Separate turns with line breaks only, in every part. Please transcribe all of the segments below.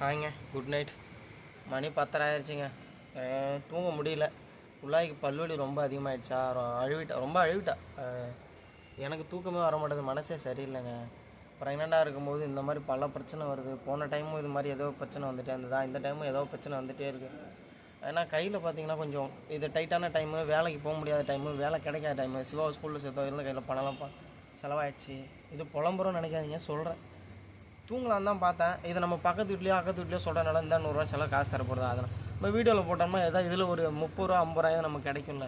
ஹாய்ங்க good night மணி பத்தரை ஆயிடுச்சுங்க தூங்க முடியல. உள்ளாய்க்கு பல்வலி ரொம்ப அதிகமாகிடுச்சா அழுவிட்டா ரொம்ப அழுவிட்டா. எனக்கு தூக்கமே வர மாட்டேது மனசே சரியில்லைங்க. ப்ரெக்னெண்ட்டாக இருக்கும்போது இந்த மாதிரி பல பிரச்சனை வருது. போன டைமும் இது மாதிரி ஏதோ பிரச்சனை வந்துட்டே இருந்ததா. இந்த டைமும் ஏதோ பிரச்சனை வந்துகிட்டே இருக்குது ஏன்னா கையில் பார்த்தீங்கன்னா கொஞ்சம் இது டைட்டான டைமு வேலைக்கு போக முடியாத டைமு வேலை கிடைக்காத டைமு சிவா ஸ்கூலில் சேர்த்தோ இருந்த கையில் பணம்லாம் செலவாயிடுச்சு. இது புலம்புறோம் நினைக்காதீங்க சொல்கிறேன் தூங்கலாம் தான் பார்த்தேன். இது நம்ம பக்கத்து வீட்லையோ அக்கத்து வீட்லையோ சொல்கிறனால இந்த நூறுரூவா செலவு காசு தர போகிறதா அதெல்லாம் நம்ம வீடியோவில் போட்டோம்னா ஏதாவது இதில் ஒரு முப்பது ரூபா ஐம்பது ரூபாய் நமக்கு கிடைக்கும்ல.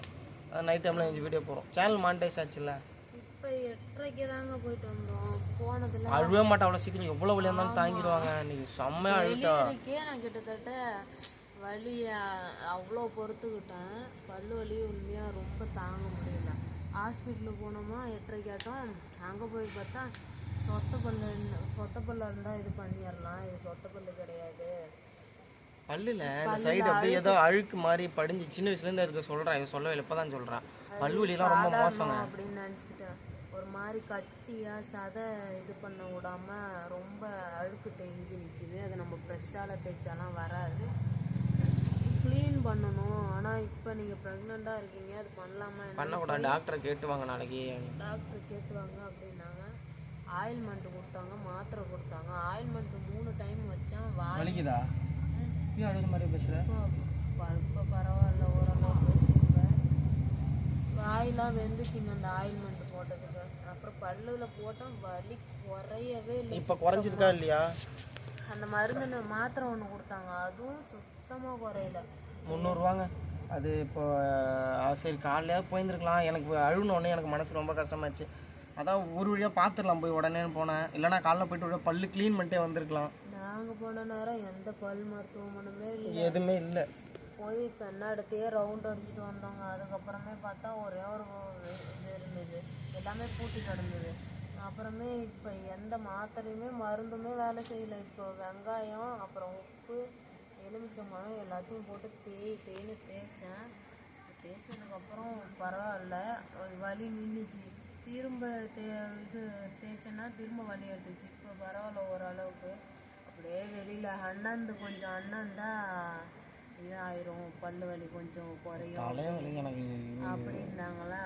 அது நைட் டைமில் அஞ்சு வீடியோ போகிறோம் சேனல் மானிட்டைஸ் ஆச்சுல்ல?
இப்போ எட்டரைக்கு தாங்க போயிட்டு வந்தோம். போனதுல
அழுவே மாட்டா அவ்வளோ சீக்கிரம். எவ்வளோ வழியாக இருந்தாலும் தாங்கிடுவாங்க. இன்னைக்கு செம்மையாக
வெளியேறிக்கே நான் கிட்டத்தட்ட வலி அவ்வளோ பொறுத்துக்கிட்டேன். பல்லு வலி உண்மையாக ரொம்ப தாங்க முடியல. ஹாஸ்பிட்டலுக்கு போனோமா எட்டரை கேட்டோம் அங்கே போய் பார்த்தா சொத்த பல்லு சொத்த பல்லு இருந்தால் இது பண்ணிடலாம். இது சொத்த பல்லு கிடையாது.
பல்லுல இந்த சைடு அப்படியே ஏதோ அழுக்கு மாதிரி படிஞ்சு சின்ன வயசுலேருந்து இருக்க சொல்கிறேன் இது சொல்லவே இல்லை. இப்போ தான் சொல்கிறேன் பல்லு வலிலாம் ரொம்ப மோசங்க.
அப்படின்னு நினச்சிக்கிட்டேன். ஒரு மாதிரி கட்டியாக சதை இது பண்ண விடாம ரொம்ப அழுக்கு தேங்கி நிற்குது அது நம்ம ப்ரெஷ்ஷால் தேய்ச்சாலாம் வராது. க்ளீன் பண்ணணும். ஆனால் இப்போ நீங்கள் ப்ரெக்னெண்ட்டாக இருக்கீங்க அது பண்ணலாமா
பண்ணக்கூடாது. டாக்டரை கேட்டு வாங்க நாளைக்கு.
டாக்டர் கேட்டுவாங்க அப்படின்னாங்க. ஆயில்மெண்ட் கொடுத்தாங்க மாத்திரை கொடுத்தாங்க. ஆயில்மெண்ட் மூணு டைம் வச்சேன்
வலிக்குதா? ஏன் அழுகிற மாதிரி பேசுகிற
இப்போ பரவாயில்ல ஓரளவுக்கு இப்போ வாயெல்லாம் வெந்துச்சுங்க அந்த ஆயில்மெண்ட் போட்டதுக்கு. அப்புறம் பல்லுல போட்டோம் வலி குறையவே இல்லை
இப்போ குறைஞ்சிருக்கா இல்லையா?
அந்த மருந்து மாத்திரை ஒன்று கொடுத்தாங்க. அதுவும் சுத்தமாக குறையல.
முந்நூறுவாங்க. அது இப்போ சரி காலையில போயிருந்துருக்கலாம். எனக்கு அழுனோடனே எனக்கு மனசு ரொம்ப கஷ்டமாச்சு. அதான் ஒரு வழியாக பார்த்துடலாம் போய் உடனே போனேன் இல்லைனா காலைல போயிட்டு ஒரு பல்லு க்ளீன் பண்ணிட்டே வந்திருக்கலாம்.
நாங்கள் போன நேரம் எந்த பல் மருத்துவமனுமே இல்லை.
எதுவுமே இல்லை.
போய் பெண்ணாடத்தையே ரவுண்ட் அடிச்சுட்டு வந்தோங்க. அதுக்கப்புறமே பார்த்தா ஒரே ஒரு இது இருந்தது. எல்லாமே பூட்டி கிடந்தது. அப்புறமே இப்போ எந்த மாத்திரையுமே மருந்துமே வேலை செய்யல. இப்போ வெங்காயம் அப்புறம் உப்பு எலுமிச்சம்பழம் எல்லாத்தையும் போட்டு தேய் தேய்னு தேய்ச்சேன். தேய்ச்சதுக்கப்புறம் பரவாயில்ல. ஒரு வலி நின்றுச்சு திரும்ப தே இது தேய்ச்சேன்னா திரும்ப வலி எடுத்துச்சு இப்போ பரவாயில்ல ஓரளவுக்கு. அப்படியே வெளியில் அண்ணந்து கொஞ்சம் அண்ணந்தா இதாயிரும். பல்லு வலி கொஞ்சம் குறையும். அப்படின்னாங்களா?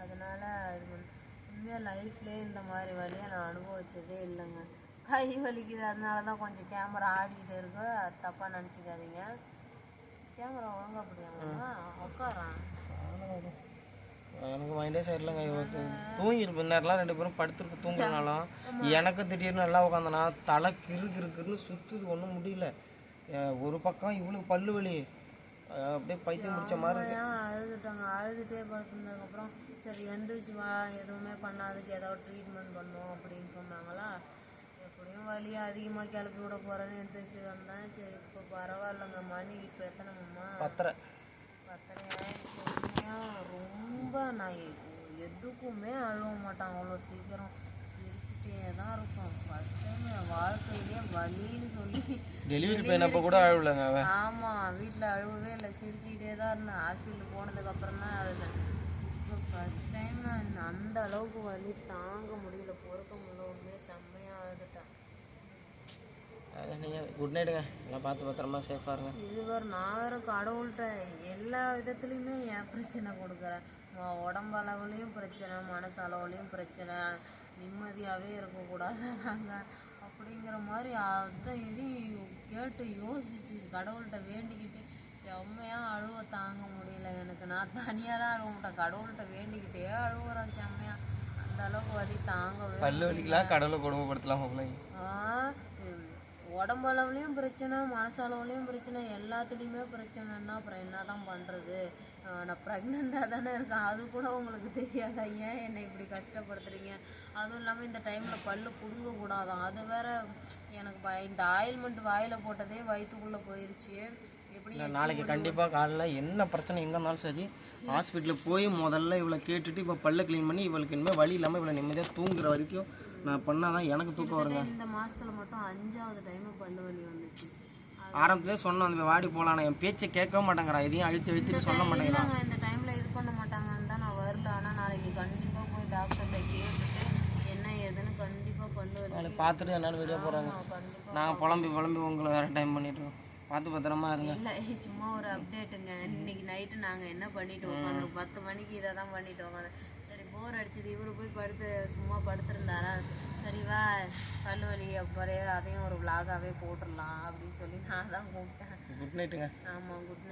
அதனால இது பண்ண- உண்மையா லைஃப்லேயே இந்த மாதிரி வலியை நான் அனுபவிச்சதே இல்லைங்க. கை வலிக்குது. அதனால தான் கொஞ்சம் கேமரா ஆடிக்கிட்டு இருக்கு. தப்பாக நினச்சிக்காதீங்க. கேமரா ஒழுங்கா அப்படியாங்க உட்காரான்
எனக்கு மைண்டே சரியில்லைங்க. இவருக்கு தூங்கிருப்பேன் நேரம்லாம் ரெண்டு பேரும் படுத்துருக்கு தூங்குறனாலும் எனக்கு திடீர்னு நல்லா உட்காந்தனா தலை கிறு கிறு கிறுன்னு சுற்றுது ஒன்றும் முடியல. ஒரு பக்கம் இவளுக்கு பல்லு வலி. அப்படியே பைத்தியம் முடிச்ச மாதிரி
அழுதுட்டாங்க? அழுதுட்டே படுத்திருந்ததுக்கப்புறம் சரி எந்திரிச்சு வா எதுவுமே பண்ணாதுக்கு ஏதாவது ட்ரீட்மெண்ட் பண்ணும் அப்படின்னு சொன்னாங்களா? எப்படியும் வலி அதிகமாக கிளப்பி விட போகிறேன்னு எந்திரிச்சு வந்தேன். சரி இப்போ பரவாயில்லைங்க. மணி இப்போ எத்தனைம்மா
பத்தரை.
பத்தரை உண்மையா? ரொம்ப நான் எதுக்குமே அழுவ மாட்டான். அவ்வளோ சீக்கிரம் சிரிச்சுட்டே தான் இருக்கும் ஃபர்ஸ்ட் டைம் என் வாழ்க்கையிலே வலின்னு சொல்லி
டெலிவரி பையனப்போ கூட அழுவலைங்க அவன்.
ஆமாம் வீட்டில் அழுவவே இல்லை. சிரிச்சுக்கிட்டே தான் இருந்தேன். ஹாஸ்பிட்டல் போனதுக்கு அப்புறம் தான் அழுதேன். இப்போ ஃபர்ஸ்ட் டைம் நான் அந்த அளவுக்கு வலி தாங்க முடியல. பொறுக்க முடியல உண்மையே செம்மையாக அழுதுட்டேன்
நீங்கள் குட் நைட்டுங்க எல்லாம் பார்த்து பத்திரமா சேஃபாக இருங்க.
இது வேறு நான் வேறு கடவுள்கிட்ட எல்லா விதத்துலையுமே என் பிரச்சனை கொடுக்குறேன். உன் உடம்பு அளவுலேயும் பிரச்சனை மனசு அளவுலேயும் பிரச்சனை நிம்மதியாகவே இருக்கக்கூடாது நாங்கள் அப்படிங்கிற மாதிரி அதை இதையும் கேட்டு யோசிச்சு கடவுள்கிட்ட வேண்டிக்கிட்டு செம்மையாக அழுவ தாங்க முடியல எனக்கு. நான் தனியாக தான் அழுவ மாட்டேன் கடவுள்கிட்ட வேண்டிக்கிட்டே அழுகுறேன் செம்மையாக அந்த அளவுக்கு வலி தாங்கவே
கடவுளை கொடுமைப்படுத்தலாம்
ஆ, உம், உடம்பு அளவுலையும் பிரச்சனை மனசு அளவுலையும் பிரச்சனை எல்லாத்துலேயுமே பிரச்சனைன்னா அப்புறம் என்ன தான் பண்ணுறது நான் ப்ரெக்னெண்ட்டாக தானே இருக்கேன். அது கூட உங்களுக்கு தெரியாதா? ஏன் என்னை இப்படி கஷ்டப்படுத்துறீங்க? அதுவும் இல்லாமல் இந்த டைமில் பல்லு பிடுங்க கூடாதான் அது வேற எனக்கு இந்த ஆயில்மெண்ட் வாயில் போட்டதே வயிற்றுக்குள்ளே போயிருச்சு. எப்படி
நாளைக்கு கண்டிப்பாக காலைல என்ன பிரச்சனை எங்கே இருந்தாலும் சரி ஹாஸ்பிட்டலுக்கு போய் முதல்ல இவளை கேட்டுட்டு இப்போ பல்ல க்ளீன் பண்ணி இவளுக்கு இனிமேல் வலி இல்லாமல் இவளை நிம்மதியாக தூங்குற வரைக்கும் நான் பண்ணாதான் எனக்கு தூக்கம் வருங்க.
இந்த மாசத்துல மட்டும் அஞ்சாவது டைம் பல்லு வலி வந்துச்சு.
ஆரம்பத்திலே சொன்னோம் அந்த வாடி போகலாம் என் பேச்சை கேட்கவும் மாட்டேங்கிறான் எதையும் அழுத்தி அழுத்திட்டு சொல்ல மாட்டேங்கிறான்
இந்த டைம்ல இது பண்ண மாட்டாங்கன்னு தான் நான் வரல ஆனா நாளைக்கு கண்டிப்பா போய் டாக்டர்கிட்ட கேட்டுட்டு என்ன ஏதுன்னு கண்டிப்பா பல்லு
பார்த்துட்டு என்னென்னு
ஆமா, கண்டிப்பா
நாங்கள் புலம்பி புலம்பி உங்களை வேறு டைம் பண்ணிட்டுருக்கோம் பார்த்து பத்திரமா இருங்க.
இல்ல சும்மா ஒரு அப்டேட்டுங்க இன்னைக்கு நைட்டு நாங்க என்ன பண்ணிட்டு உட்காந்துருக்கோம்? பத்து மணிக்கு இதை தான் பண்ணிட்டு உட்காந்து போர் அடிச்சது. இவரு போய் படுத்து சும்மா படுத்திருந்தாரா? சரி வா பல்லு வலி அப்படியே அதையும் ஒரு விலாகாவே போட்டுடலாம் அப்படின்னு சொல்லி நான் தான் கூப்பிட்டேன்.
குட் நைட்டுங்க
ஆமா குட் நைட்